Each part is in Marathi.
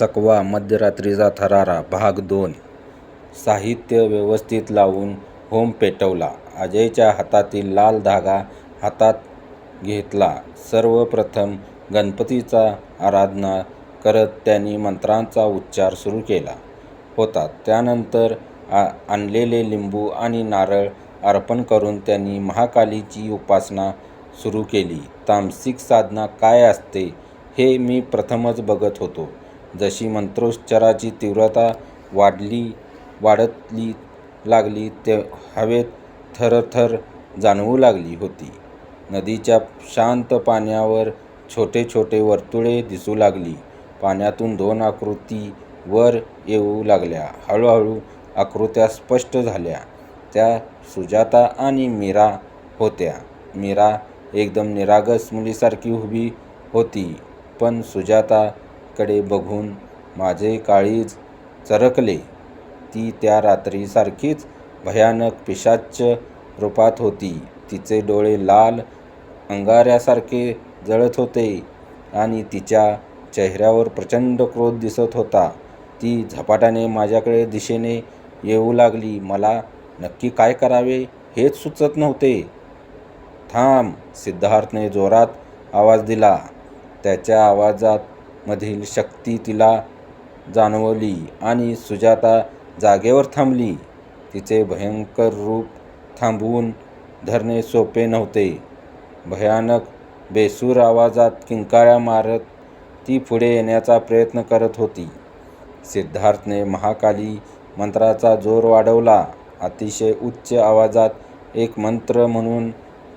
चकवा मध्यरात्रीचा थरारा भाग दोन साहित्य व्यवस्थित लावून होम पेटवला. अजयच्या हातातील लाल धागा हातात घेतला. सर्वप्रथम गणपतीचा आराधना करत त्यांनी मंत्रांचा उच्चार सुरू केला होता. त्यानंतर आणलेले लिंबू आणि नारळ अर्पण करून त्यांनी महाकालीची उपासना सुरू केली. तामसिक साधना काय असते हे मी प्रथमच बघत होतो. जशी मंत्रोच्चाराची तीव्रता वाढली वाढतली लागली ते हवेत थरथर जाणवू लागली होती. नदीच्या शांत पाण्यावर छोटे छोटे वर्तुळे दिसू लागली. पाण्यातून दोन आकृती वर येऊ लागल्या. हळूहळू आकृत्या स्पष्ट झाल्या. त्या सुजाता आणि मीरा होत्या. मीरा एकदम निरागस मुलीसारखी उभी होती पण सुजाता कडे बघून माझे काळीज चरकले. ती त्या रात्रीसारखीच भयानक पिशाच्च रूपात होती. तिचे डोळे लाल अंगाऱ्यासारखे जळत होते आणि तिच्या चेहऱ्यावर प्रचंड क्रोध दिसत होता. ती झपाट्याने माझ्याकडे दिशेने येऊ लागली. मला नक्की काय करावे हेच सुचत नव्हते. थांब सिद्धार्थने जोरात आवाज दिला. त्याच्या आवाजात मधील शक्ती तिला जाणवली आणि सुजाता जागेवर थांबली. तिचे भयंकर रूप थांबवून धरणे सोपे नव्हते. भयानक बेसूर आवाजात किंकाळ्या मारत ती पुढे येण्याचा प्रयत्न करत होती. सिद्धार्थने महाकाली मंत्राचा जोर वाढवला. अतिशय उच्च आवाजात एक मंत्र म्हणून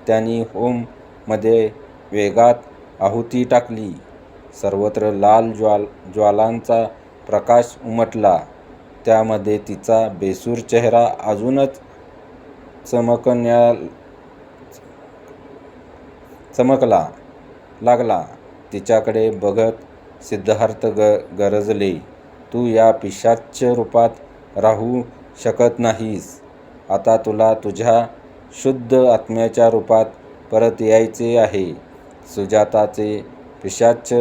त्यांनी होममध्ये वेगात आहुती टाकली. सर्वत्र लाल ज्वाल ज्वालांचा प्रकाश उमटला. त्यामध्ये तिचा बेसूर चेहरा अजूनच चमकण्या चमकला लागला. तिच्याकडे बघत सिद्धार्थ ग गरजले, तू या पिशाच्च रूपात राहू शकत नाहीस. आता तुला तुझ्या शुद्ध आत्म्याच्या रूपात परत यायचे आहे. सुजाताचे पिशाच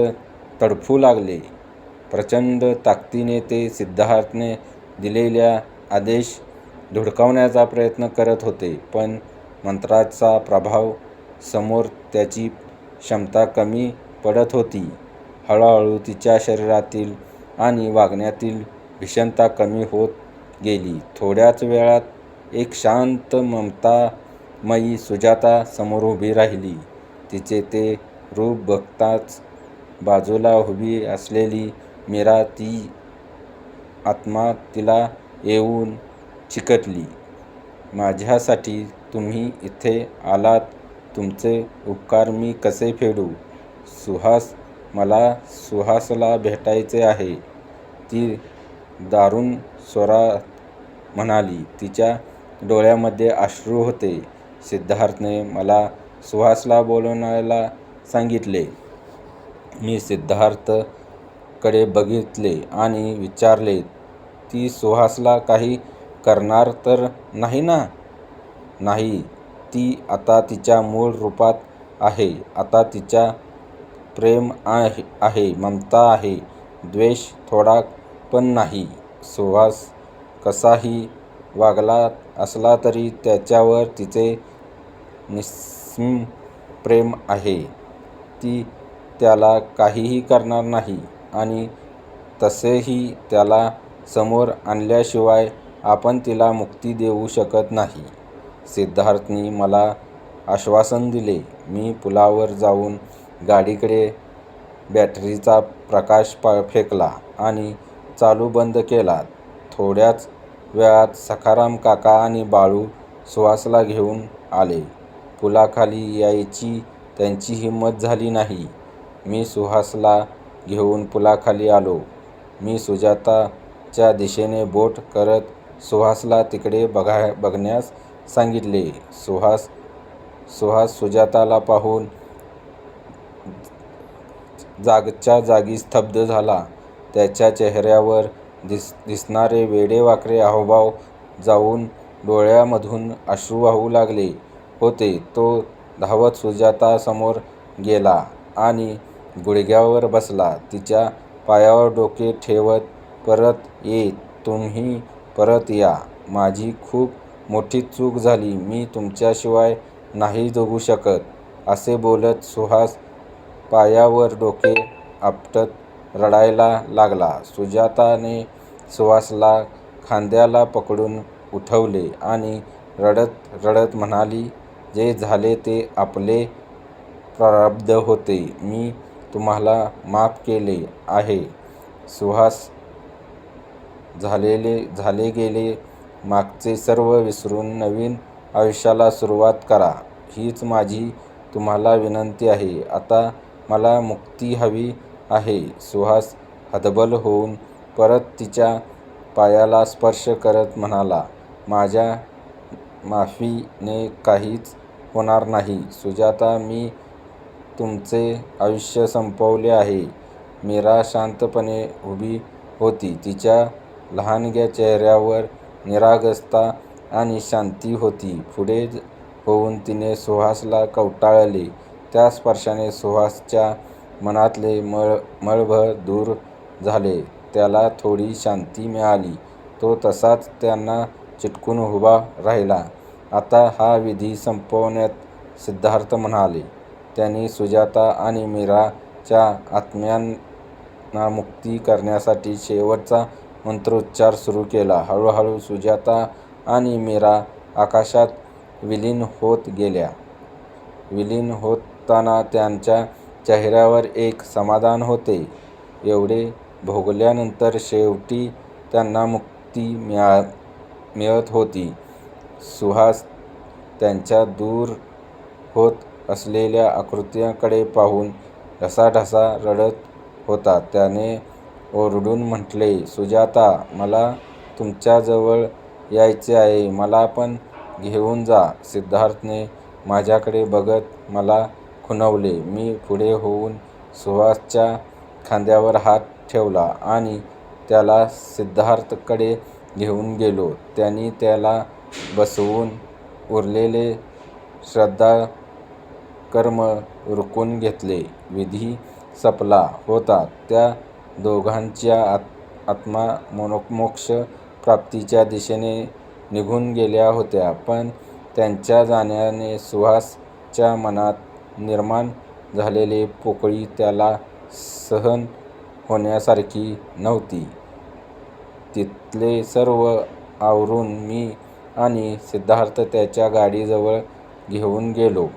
तडफू लागले. प्रचंड ताकदीने ते सिद्धार्थने दिलेल्या आदेश धुडकावण्याचा प्रयत्न करत होते. पण मंत्राचा प्रभाव समोर त्याची क्षमता कमी पडत होती. हळूहळू तिच्या शरीरातील आणि वागण्यातील भीषणता कमी होत गेली. थोड्याच वेळात एक शांत ममतामयी सुजाता समोर उभी राहिली. तिचे ते रूप बघताच बाजूला उभी असलेली मीरा ती आत्मा तिला येऊन चिकटली. माझ्यासाठी तुम्ही इथे आलात. तुमचे उपकार मी कसे फेडू? सुहास मला सुहासला भेटायचे आहे ती दारुण स्वरात म्हणाली. तिच्या डोळ्यामध्ये अश्रू होते. सिद्धार्थने मला सुहासला बोलवायला सांगितले. मी सिद्धार्थकडे बघितले आणि विचारले ती सुहासला काही करणार तर नाही ना? नाही. ती आता तिच्या मूळ रूपात आहे. आता तिच्या प्रेम आहे, ममता आहे, द्वेष थोडा पण नाही. सुहास कसाही वागला असला तरी त्याच्यावर तिचे निस्म प्रेम आहे. ती त्याला काहीही करणार नाही आणि तसेही त्याला समोर आणल्याशिवाय आपण तिला मुक्ती देऊ शकत नाही. सिद्धार्थनी मला आश्वासन दिले. मी पुलावर जाऊन गाडीकडे बॅटरीचा प्रकाश फेकला आणि चालू बंद केला. थोड्याच वेळात सखाराम काका आणि बाळू सुहासला घेऊन आले. पुलाखाली यायची त्यांची हिंमत झाली नाही. मी सुहासला घेऊन पुलाखाली आलो. मी सुजाताच्या दिशेने बोट करत सुहासला तिकडे बघण्यास सांगितले. सुहास सुजाताला पाहून जागच्या जागी स्तब्ध झाला. त्याच्या चेहऱ्यावर दिसणारे वेडेवाकडे हावभाव जाऊन डोळ्यांमधून अश्रू वाहू लागले होते. तो धावत सुजातासमोर गेला आणि गुडघ्यावर बसला. तिच्या पायावर डोके ठेवत परत ये तुम्ही परत या. माझी खूप मोठी चूक झाली. मी तुमच्याशिवाय नाही जगू शकत असे बोलत सुहास पायावर डोके आपटत रडायला लागला. सुजाताने सुहासला खांद्याला पकडून उठवले आणि रडत रडत म्हणाली जे झाले ते आपले प्रारब्ध होते. मी तुम्हाला माफ केले आहे. सुहास झालेले झाले गेले. मागचे सर्व विसरून नवीन आयुष्याला सुरुवात करा. हीच माझी तुम्हाला विनंती आहे. आता मला मुक्ती हवी आहे. सुहास हतबल होऊन परत तिच्या पायाला स्पर्श करत म्हणाला माझ्या माफीने काहीच होणार नाही. सुजाता मी तुमचे आयुष्य संपवले आहे. मीरा शांतपणे उभी होती. तिच्या लहानग्या चेहऱ्यावर निरागसता आणि शांती होती. पुढे होऊन तिने सुहासला कवटाळले. त्या स्पर्शाने सुहासच्या मनातले मळ मळभळ दूर झाले. त्याला थोडी शांती मिळाली. तो तसाच त्यांना चिटकून उभा राहिला. आता हा विधी संपवण्यात सिद्धार्थ म्हणाले. त्यांनी सुजाता आणि मीराच्या आत्म्यांना मुक्ती करण्यासाठी शेवटचा मंत्रोच्चार सुरू केला. हळूहळू सुजाता आणि मीरा आकाशात विलीन होत गेल्या. विलीन होताना त्यांच्या चेहऱ्यावर एक समाधान होते. एवढे भोगल्यानंतर शेवटी त्यांना मुक्ती मिळा मिळत होती. सुहास त्यांच्या दूर होत असलेल्या आकृत्याकडे पाहून ढसाढसा रडत होता. त्याने ओरडून म्हटले सुजाता मला तुमच्याजवळ यायचे आहे. मला पण घेऊन जा. सिद्धार्थने माझ्याकडे बघत मला खुणवले. मी पुढे होऊन सुहासच्या खांद्यावर हात ठेवला आणि त्याला सिद्धार्थकडे घेऊन गेलो. त्यांनी त्याला बसवून उरलेले श्रद्धा कर्म उरकून घेतले. विधी संपला होता. त्या दोघांच्या आत्मा मोक्ष प्राप्तीच्या दिशेने निघून गेल्या होत्या. पण त्यांच्या जाण्याने सुहासच्या मनात निर्माण झालेली पोकळी त्याला सहन होण्यासारखी नव्हती. तिथले सर्व आवरून मी आणि सिद्धार्थ त्याच्या गाडीजवळ घेऊन गेलो.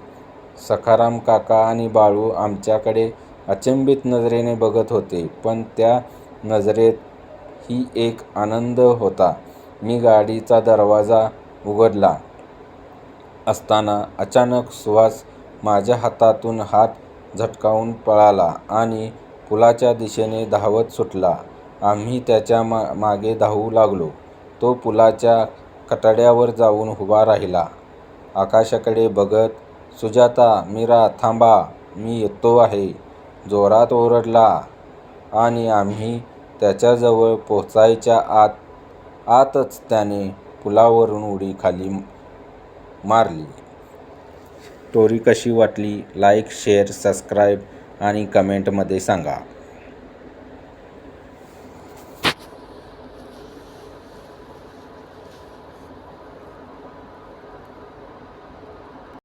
सखाराम काका आणि बाळू आमच्याकडे अचंबित नजरेने बघत होते पण त्या नजरेत ही एक आनंद होता. मी गाडीचा दरवाजा उघडला असताना अचानक सुहास माझ्या हातातून हात झटकावून पळाला आणि पुलाच्या दिशेने धावत सुटला. आम्ही त्याच्या मा मागे धावू लागलो. तो पुलाच्या कठड्यावर जाऊन उभा राहिला. आकाशाकडे बघत सुजाता मीरा थांबा मी येतो आहे. जोरात ओरडला. आणि आम्ही त्याच्याजवळ पोचायच्या आत आतच त्याने पुलावरून उडी खाली मारली. स्टोरी कशी वाटली? लाईक शेअर सबस्क्राईब आणि कमेंटमध्ये सांगा.